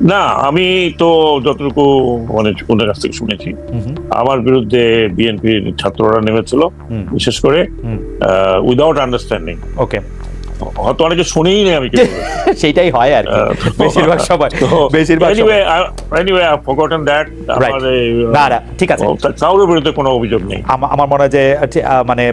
না আমি তো যতটুকু মানে ওদের কাছ থেকে শুনেছি। আমার বিরুদ্ধে বিএনপির ছাত্ররা নেমেছিল বিশেষ করে উইদাউট আন্ডারস্ট্যান্ডিং ওকে হয়তো অনেকে শুনেই নেই আমি। সেইটাই হয় আর বেশিরভাগ তো বেশিরভাগ I've forgotten that. Right. আমার না, ঠিক আছে। ও, কারোর বিরুদ্ধে কোনো অভিযোগ নেই। আমা- আমার মনে হয় যে মানে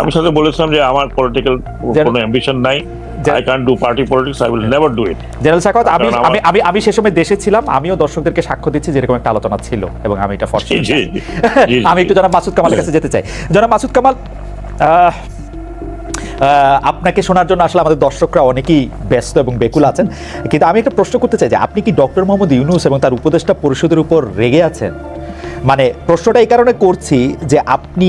আমি সাথে বলেছিলাম যে আমার পলিটিক্যাল কোনো অ্যাম্বিশন নাই। I can do party politics I will never do it general সাকাত আমি আমি আমি আমি সে সময় দেশে ছিলাম আমিও দর্শকদেরকে সাক্ষ্য দিচ্ছি যেরকম একটা আলোচনা ছিল এবং আমি এটা ফর জি জি জি, জি, আমি একটু জনাব মাসুদ কামালের কাছে যেতে চাই। জনাব মাসুদ কামাল আপনাকে শোনার জন্য আসলে আমাদের দর্শকরা অনেকেই ব্যস্ত এবং বেকুল আছেন। কিন্তু আমি একটা প্রশ্ন করতে চাই যে আপনি কি ডক্টর মোহাম্মদ ইউনুস এবং তার উপদেষ্টা পরিষদের উপর রেগে আছেন? মানে প্রশ্নটা এই কারণে করছি যে আপনি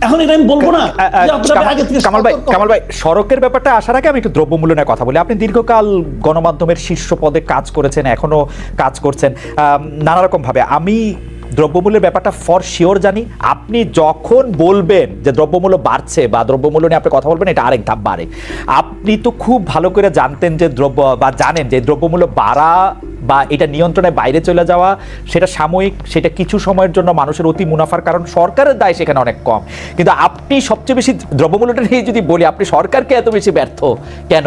এখন এটা আমি বলব না কামাল- ভাই কামাল ভাই সড়কের ব্যাপারটা আসার আগে আমি একটু দ্রব্যমূল্য নিয়ে কথা বলি। আপনি দীর্ঘকাল গণমাধ্যমের শীর্ষ পদে কাজ করেছেন এখনও কাজ করছেন নানা রকম ভাবে। আমি দ্রব্যমূল্যের ব্যাপারটা ফর শিওর জানি। আপনি যখন বলবেন যে দ্রব্যমূল্য বাড়ছে বা দ্রব্যমূল্য নিয়ে আপনি কথা বলবেন, এটা আরেক ধাপ বাড়ে। আপনি তো খুব ভালো করে জানতেন যে দ্রব্য বা জানেন যে দ্রব্যমূল্য বাড়া বা এটা নিয়ন্ত্রণের বাইরে চলে যাওয়া, সেটা সাময়িক, সেটা কিছু সময়ের জন্য মানুষের অতি মুনাফার কারণ সরকারের দায় সেখানে অনেক কম। কিন্তু আপনি সবচেয়ে বেশি দ্রব্যমূল্যটা নিয়ে যদি বলি, আপনি সরকারকে এত বেশি ব্যর্থ কেন?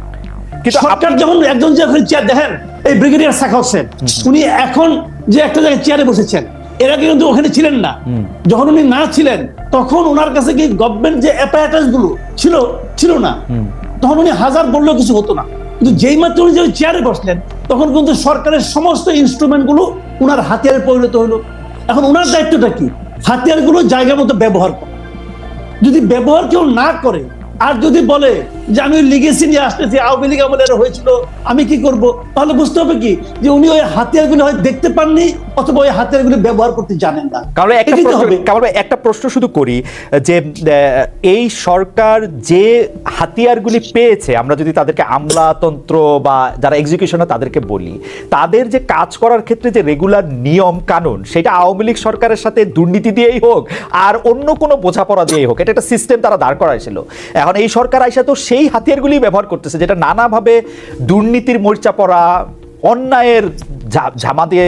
কিন্তু আপ- সরকার যখন একজন চেয়ার দেখেন এই ব্রিগেডিয়ার শাখা হোসেন উনি এখন যে একটা জায়গায় চেয়ারে বসেছেন এর আগে কিন্তু ওখানে ছিলেন না। যখন উনি না ছিলেন তখন ওনার কাছে কি গভর্নমেন্ট যে অ্যাপারেটাসগুলো ছিল ছিল না তখন উনি হাজার বললেও কিছু হতো না। কিন্তু যেই মাত্র উনি যে চেয়ারে বসলেন তখন কিন্তু সরকারের সমস্ত ইনস্ট্রুমেন্টগুলো ওনার হাতিয়ারে পরিণত হলো। এখন ওনার দায়িত্বটা কি? হাতিয়ারগুলো জায়গা মতো ব্যবহার করা। যদি ব্যবহার কেউ না করে আর যদি বলে যে আমি লিগেসি নিয়ে আসতেছি, আওয়ামী লীগ আমলে হয়েছিল, আমি কি করব? তাহলে বুঝতে হবে কি? যে উনি ওই হাতিয়ারগুলো হয় দেখতে পাননি অথবা ওই হাতিয়ারগুলো ব্যবহার করতে জানেন না। কারণ একটা প্রশ্ন শুধু করি যে এই সরকার যে হাতিয়ারগুলি পেয়েছে আমরা যদি তাদেরকে আমলাতন্ত্র বা যারা এক্সিকিউশনে তাদেরকে বলি তাদের যে কাজ করার ক্ষেত্রে যে রেগুলার নিয়ম কানুন সেটা আওয়ামী লীগ সরকারের সাথে দুর্নীতি দিয়েই হোক আর অন্য কোনো বোঝাপড়া দিয়েই হোক এটা একটা সিস্টেম তারা দাঁড় করাইছিল। এখন এই সরকার আইসা তো সেই হাতিয়ারগুলি ব্যবহার করতেছে যেটা নানাভাবে দুর্নীতির মরিচা পড়া অন্যায়ের ঝামা দিয়ে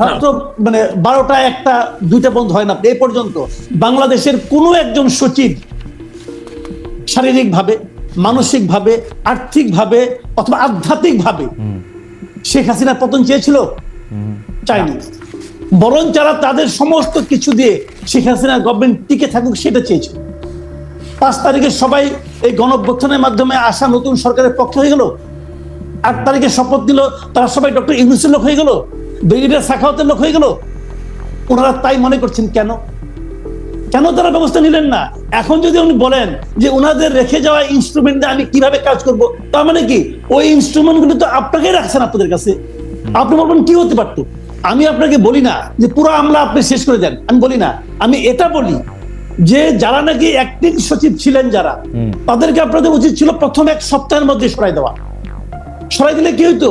হয়তো মানে বারোটা, একটা, দুইটা বন্ধ হয় না। এই পর্যন্ত বাংলাদেশের কোনো একজন সচিব শারীরিকভাবে, মানসিকভাবে, আর্থিকভাবে অথবা আধ্যাত্মিকভাবে শেখ হাসিনা পতন চেয়েছিল? চাইনি বরং যারা তাদের সমস্ত কিছু দিয়ে শেখ হাসিনা গভর্নমেন্ট টিকে থাকুক, সেটা চেয়েছিল। পাঁচ তারিখে সবাই এই গণঅভ্যুত্থানের মাধ্যমে আসা নতুন সরকারের পক্ষে হয়ে গেল? আট তারিখে শপথ দিল তারা সবাই ডক্টর ইউনুসের লোক হয়ে গেল? ব্রিগেডিয়ার সাখাওয়াতের লোক হয়ে গেল? ওনারা তাই মনে করছেন কেন? কেন তারা ব্যবস্থা নিলেন না? এখন যদি উনি বলেন যে ওনাদের রেখে যাওয়া ইনস্ট্রুমেন্ট দিয়ে আমি কীভাবে কাজ করব তার মানে কি? ওই ইনস্ট্রুমেন্টগুলো তো আপনাকে রাখছেন আপনাদের কাছে। আপনি বলবেন কি হতে পারতো? আমি আপনাকে বলি না যে পুরো আমলা আপনি শেষ করে দেন। আমি বলি না। আমি এটা বলি যে যারা নাকি অ্যাক্টিং সচিব ছিলেন যারা তাদেরকে আপনাদের উচিত ছিল প্রথম এক সপ্তাহের মধ্যে সরাই দেওয়া। সরাই দিলে কি হইতো?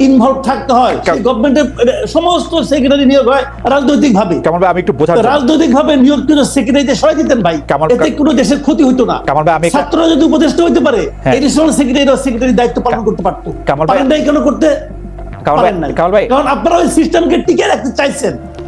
ইনভলভ থাকতে হয় গভর্নমেন্টের সমস্ত সেক্রেটারি নিয়োগ হয় রাজনৈতিক ভাবে কামাল ভাই আমি একটু রাজনৈতিক ভাবে নিয়োগকৃত সেক্রেটারিতে সরাই দিতেন ভাই এতে কোনো দেশের ক্ষতি হতো না। কামাল ভাই, আমি ছাত্ররা যদি উপদেষ্টা হইতে পারে। এডিশনাল সেক্রেটারি সেক্রেটারি দায়িত্ব পালন করতে পারতো। কামাল ভাই- কেন করতে? কামাল ভাই-। কামাল ভাই- কারণ আপনারা ওই সিস্টেমকে টিকে রাখতে চাইছেন।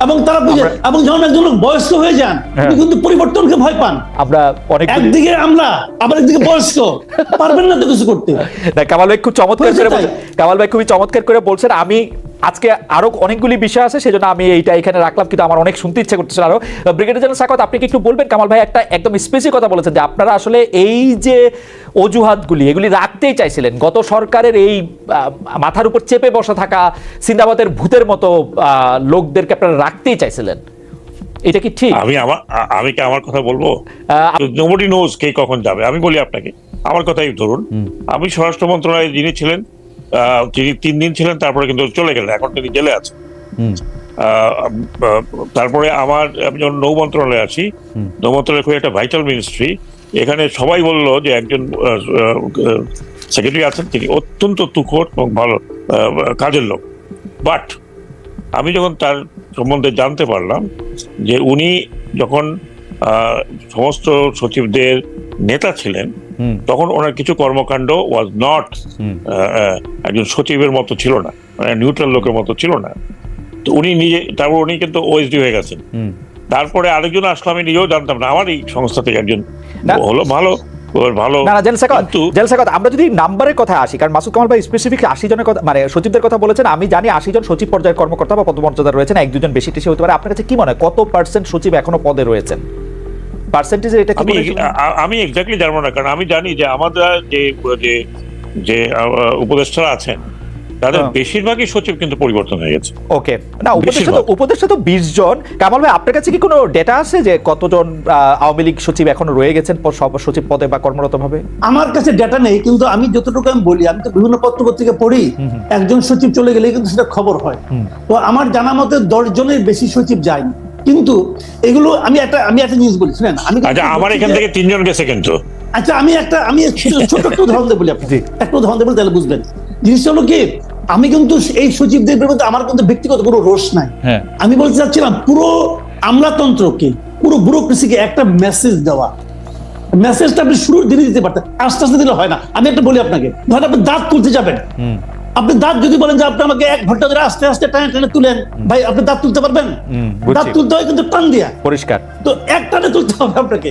এবং তারা বুঝে এবং যখন একজন লোক বয়স্ক হয়ে যান হ্যাঁ। কিন্তু পরিবর্তনকে ভয় পান। আমরা অনেক একদিকে আমরা আবার একদিকে বয়স্ক। পারবেন না তো কিছু করতে। কামাল ভাই খুব চমৎকার করে কামাল ভাই খুবই চমৎকার করে বলছেন আমি আজকে আরও অনেকগুলি বিষয় আছে সেজন্য আমি এইটা এখানে রাখলাম কিন্তু আমার অনেক শুনতে ইচ্ছে করতেছিল আরও। ব্রিগেডিয়ার জেনারেল সাকাত আপনি কি একটু বলবেন? কামাল ভাই একটা একদম স্পেসিফিক কথা বলেছেন যে আপনারা আসলে এই যে অজুহাতগুলি এগুলি রাখতেই চাইছিলেন। গত সরকারের এই মাথার উপর চেপে বসা থাকা সিন্দাবাদের ভূতের মতো আহ, লোকদেরকে আপনারা রাখতেই চাইছিলেন। এটা কি ঠিক? আমি আমার আমি কি আমার কথা বলব? নোবডি নোজ কে কখন যাবে। আমি বলি আপনাকে আমার কথাই ধরুন। আমি স্বরাষ্ট্র মন্ত্রণালয়ে যিনি ছিলেন তিনি তিন দিন ছিলেন তারপরে কিন্তু চলে গেলেন এখন তিনি জেলে আছে হুম। আহ, আহ, তারপরে আমার আমি যখন নৌ মন্ত্রণালয়ে আছি নৌ মন্ত্রণালয় খুব একটা ভাইটাল মিনিস্ট্রি এখানে সবাই বলল যে একজন সেক্রেটারি আছেন তিনি অত্যন্ত তুখোট এবং ভালো কাজের লোক। বাট আমি যখন তার সম্বন্ধে জানতে পারলাম যে উনি যখন সমস্ত সচিবদের নেতা ছিলেন তখন ওনার কিছু কর্মকাণ্ড ওয়াজ নট একজন সচিবের মতো ছিল না মানে নিউট্রাল লোকের মতো ছিল না। তো উনি নিজে তারপর উনি কিন্তু ওএসডি হয়ে গেছেন। তারপরে আরেকজন আসলো আমি নিজেও জানতাম না আমার এই সংস্থা থেকে একজন। হলো ভালো ভালো। আমরা যদি নাম্বারের কথা আসি কারণ মাসুদ কামাল ভাই স্পেসিফিক আশি জনের কথা মানে সচিবদের কথা বলেছেন আমি জানি আশি জন সচিব পর্যায়ের কর্মকর্তা বা পদমর্যাদা রয়েছেন এক দুজন বেশি টেশি হতে পারে। আপনার কাছে কি মনে হয় কত পার্সেন্ট সচিব এখনও পদে রয়েছেন? পার্সেন্টেজে এটা কি আমি আমি এক্স্যাক্টলি জানব না কারণ আমি জানি যে আমাদের যে যে যে উপদেষ্টারা আছেন তাদের হ্যাঁ। বেশিরভাগই সচিব কিন্তু পরিবর্তন হয়ে গেছে। ওকে। না উপদেষ্টা তো উপদেষ্টা তো বিশ জন। কামাল ভাই আপনার কাছে কি কোনো ডেটা আছে যে কতজন আহ, আওয়ামী লীগ সচিব এখনও রয়ে গেছেন সব সচিব পদে বা কর্মরত ভাবে আমার কাছে ডেটা নেই কিন্তু আমি যতটুকু আমি বলি আমি তো বিভিন্ন পত্র পত্রিকা পড়ি একজন সচিব চলে গেলে কিন্তু সেটা খবর হয়। তো আমার জানা মতে দশ জনের বেশি সচিব যায়নি। কিন্তু এগুলো আমি একটা আমি একটা জিনিস বলি শুনেন আমি আচ্ছা আমার এখান থেকে তিনজন গেছে কিন্তু। আচ্ছা আমি একটা আমি ছোট- ছোট একটা উদাহরণ দেবো বলি আপনাকে। জি। একটা উদাহরণ দেবো তাহলে বুঝবেন। জিনিসটা হলো কি আমি কিন্তু এই সচিবদের বিরুদ্ধে আমার কিন্তু ব্যক্তিগত কোনো রোষ নাই। হ্যাঁ। আমি বলতে চাচ্ছিলাম পুরো আমলাতন্ত্রকে পুরো ব্যুরোক্রেসিকে একটা মেসেজ দেওয়া। মেসেজটা আপনি শুরুর দিনে দিতে পারতেন আস্তে আস্তে দিলে হয় না। আমি একটা বলি আপনাকে ধরেন আপনি দাঁত তুলতে যাবেন। আপনি দাঁত যদি বলেন যে আপনি আমাকে এক ঘণ্টা ধরে আস্তে আস্তে টানে টানে তুলেন ভাই আপনি দাঁত তুলতে পারবেন? দাঁত তুলতে হয় কিন্তু টান দিয়া। পরিষ্কার। তো তুলতে হবে আপনাকে।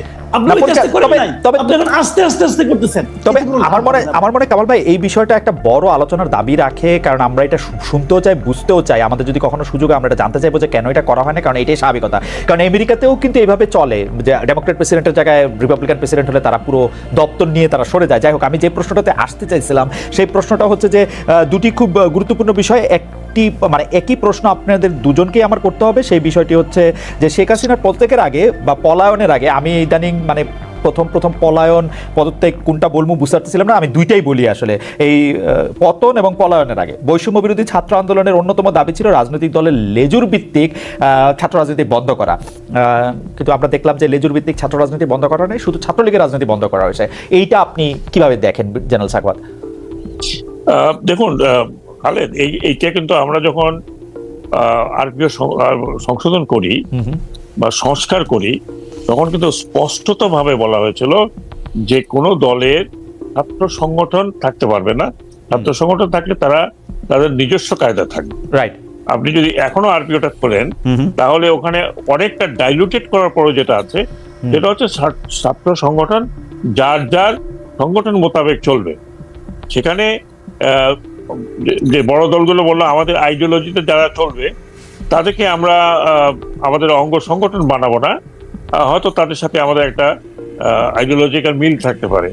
আস্তে আস্তে আস্তে করতেছেন। তবে আমার মনে আমার মনে কামাল ভাই এই বিষয়টা একটা বড় আলোচনার দাবি রাখে কারণ আমরা এটা শুনতেও চাই বুঝতেও চাই। আমাদের যদি কখনো সুযোগ আমরা এটা জানতে চাইব যে কেন এটা করা হয় না কারণ এটাই স্বাভাবিকতা। কারণ আমেরিকাতেও কিন্তু এইভাবে চলে যে ডেমোক্রেট প্রেসিডেন্টের জায়গায় রিপাবলিকান প্রেসিডেন্ট হলে তারা পুরো দপ্তর নিয়ে তারা সরে যায়। যাই হোক আমি যে প্রশ্নটাতে আসতে চাইছিলাম সেই প্রশ্নটা হচ্ছে যে দুটি খুব গুরুত্বপূর্ণ বিষয়। একটি মানে একই প্রশ্ন আপনাদের দুজনকেই আমার করতে হবে। সেই বিষয়টি হচ্ছে যে শেখ হাসিনার প্রত্যেকের আগে বা পলায়নের আগে আমি ইদানিং মানে প্রথম প্রথম পলায়ন পদত্যাগ কোনটা বলব বুঝতে না আমি দুইটাই বলি আসলে। এই পতন এবং পলায়নের আগে। বৈষম্য বিরোধী ছাত্র আন্দোলনের অন্যতম দাবি ছিল রাজনৈতিক দলের লেজুর ভিত্তিক ছাত্র রাজনীতি বন্ধ করা। কিন্তু আমরা দেখলাম যে লেজুর ভিত্তিক ছাত্র রাজনীতি বন্ধ করা নেই শুধু ছাত্রলীগের রাজনীতি বন্ধ করা হয়েছে। এইটা আপনি কীভাবে দেখেন জেনারেল সাকওয়াত দেখুন খালেদ এইটা কিন্তু আমরা যখন আরপিও সংশোধন করি বা সংস্কার করি তখন কিন্তু স্পষ্টতভাবে বলা হয়েছিল যে কোনো দলের ছাত্র সংগঠন থাকতে পারবে না। ছাত্র সংগঠন থাকলে তারা তাদের নিজস্ব কায়দা থাকবে। রাইট আপনি যদি এখনও আরপিওটা করেন তাহলে ওখানে অনেকটা ডাইলুটেড করার পরে যেটা আছে সেটা হচ্ছে ছাত্র সংগঠন যার যার সংগঠন মোতাবেক চলবে। সেখানে যে- যে বড় দলগুলো বলল আমাদের আইডিওলজিতে যারা চলবে তাদেরকে আমরা আমাদের অঙ্গ সংগঠন বানাবো না। হয়তো তাদের সাথে আমাদের একটা আইডিওলজিক্যাল মিল থাকতে পারে।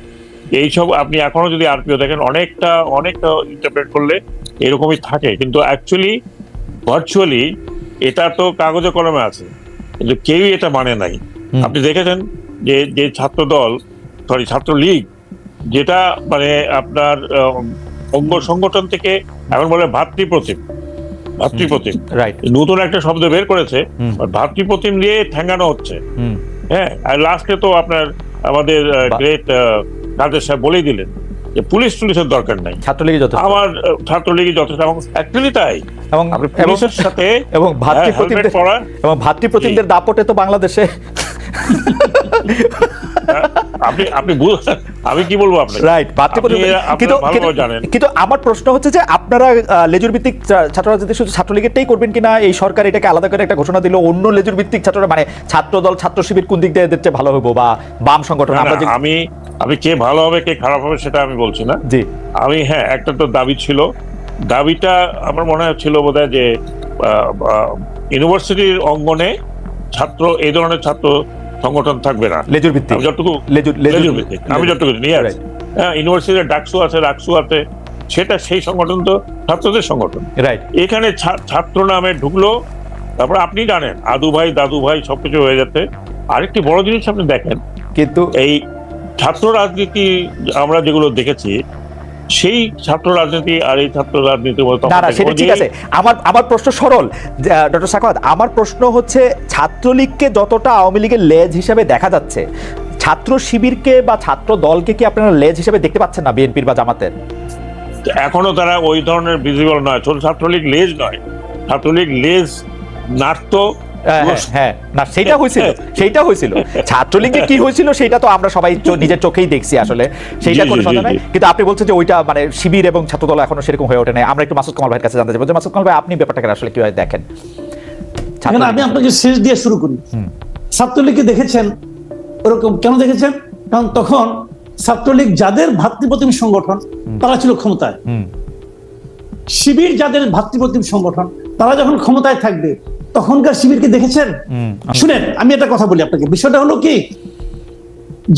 এইসব আপনি এখনও যদি আরপিও দেখেন অনেকটা অনেকটা ইন্টারপ্রেট করলে এরকমই থাকে। কিন্তু অ্যাকচুয়ালি ভার্চুয়ালি এটা তো কাগজে কলমে আছে। কিন্তু কেউই এটা মানে নাই। আপনি দেখেছেন যে যে ছাত্র দল সরি ছাত্র লীগ যেটা মানে আপনার অঙ্গ সংগঠন থেকে এখন বলে ভাতৃপ্রতিম। ভাতৃপ্রতিম। রাইট নতুন একটা শব্দ বের করেছে। ভাতৃপ্রতিম দিয়ে ঠেঙ্গানো হচ্ছে। হ্যাঁ আর লাস্টে তো আপনার আমাদের। গ্রেট কাদের সাহেব বলেই দিলেন যে পুলিশ টুলিশের দরকার নাই। ছাত্রলীগের যথেষ্ট। আমার ছাত্রলীগই যথেষ্ট এবং অ্যাকচুয়ালি তাই। এবং পুলিশের সাথে এবং হ্যাঁ, ভাতৃপ্রতিমদের এবং ভাতৃপ্রতিমদের দাপটে তো বাংলাদেশে। আপনি আপনি আমি কি বলব আপনাকে? রাইট কিন্তু কিন্তু- আমার প্রশ্ন হচ্ছে যে আপনারা লেজুর ভিত্তিক ছাত্র রাজনীতি শুধু ছাত্রলীগেরটাই করবেন কিনা? এই সরকার এটাকে আলাদা করে একটা ঘোষণা দিল অন্য লেজুর ভিত্তিক ছাত্ররা মানে ছাত্র দল ছাত্র শিবির কোন দিক দিয়ে এদের ভালো হব বা বাম সংগঠন? আমি আমি কে ভালো হবে কে খারাপ হবে সেটা আমি বলছি না। জি। আমি হ্যাঁ একটা তো দাবি ছিল। দাবিটা আমার মনে হচ্ছিল বোধ যে ইউনিভার্সিটির অঙ্গনে ছাত্র এই ধরনের ছাত্র সংগঠন থাকবে না। লেজুর ভিত্তিক আমি যতটুকু লেজুর লেজুর ভিত্তিক। আমি যতটুকু নিয়ে Right. হ্যাঁ ইউনিভার্সিটির ডাকসু আছে রাকসু আছে সেটা সেই সংগঠন তো ছাত্রদের সংগঠন। রাইট এখানে ছাত্র নামে ঢুকলো তারপর আপনি জানেন আদু ভাই দাদু ভাই সবকিছু হয়ে যাচ্ছে। আরেকটি বড় জিনিস আপনি দেখেন কিন্তু এই ছাত্র রাজনীতি আমরা যেগুলো দেখেছি সেই ছাত্র রাজনীতি আর এই ছাত্র রাজনীতির মধ্যে না না সেটা ঠিক আছে। আমার আমার প্রশ্ন সরল। ডক্টর সাখাওয়াত আমার প্রশ্ন হচ্ছে ছাত্রলীগকে যতটা আওয়ামী লীগের লেজ হিসেবে দেখা যাচ্ছে ছাত্র শিবিরকে বা ছাত্র দলকে কি আপনারা লেজ হিসেবে দেখতে পাচ্ছেন না বিএনপির বা জামাতের? এখনও তারা ওই ধরনের ভিজিবল নয়। ছোট ছাত্রলীগ লেজ নয়। ছাত্রলীগ লেজ নাড়তো হ্যাঁ, হ্যাঁ, না সেটা হয়েছিল সেইটা হয়েছিল। ছাত্রলীগে কি হয়েছিল সেটা তো আমরা সবাই নিজের চোখেই দেখছি আসলে। সেইটা কোনো কথা নাই। কিন্তু আপনি বলছেন যে ওইটা মানে শিবির এবং ছাত্রদল এখনও সেরকম হয়ে ওঠে নাই। আমরা একটু মাসুদ কামাল ভাইয়ের কাছে জানতে চাইব। যে মাসুদ কামাল ভাই আপনি ব্যাপারটাকে আসলে কীভাবে দেখেন? আমি আপনাকে শেষ দিয়ে শুরু করি? ছাত্রলীগকে দেখেছেন? ওরকম কেন দেখেছেন? কারণ তখন ছাত্রলীগ যাদের ভাতৃপ্রতিম সংগঠন তারা ছিল ক্ষমতায়। হুম, শিবির যাদের ভাতৃপ্রতিম সংগঠন তারা যখন ক্ষমতায় থাকবে তখনকার শিবিরকে দেখেছেন? শুনেন আমি একটা কথা বলি আপনাকে। বিষয়টা হলো কি?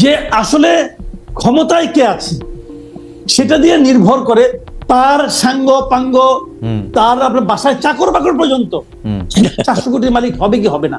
যে আসলে ক্ষমতায় কে আছে সেটা দিয়ে নির্ভর করে তার সাঙ্গ পাঙ্গ তার আপনার বাসায় চাকর বাকর পর্যন্ত চারশো কোটির মালিক হবে কি হবে না?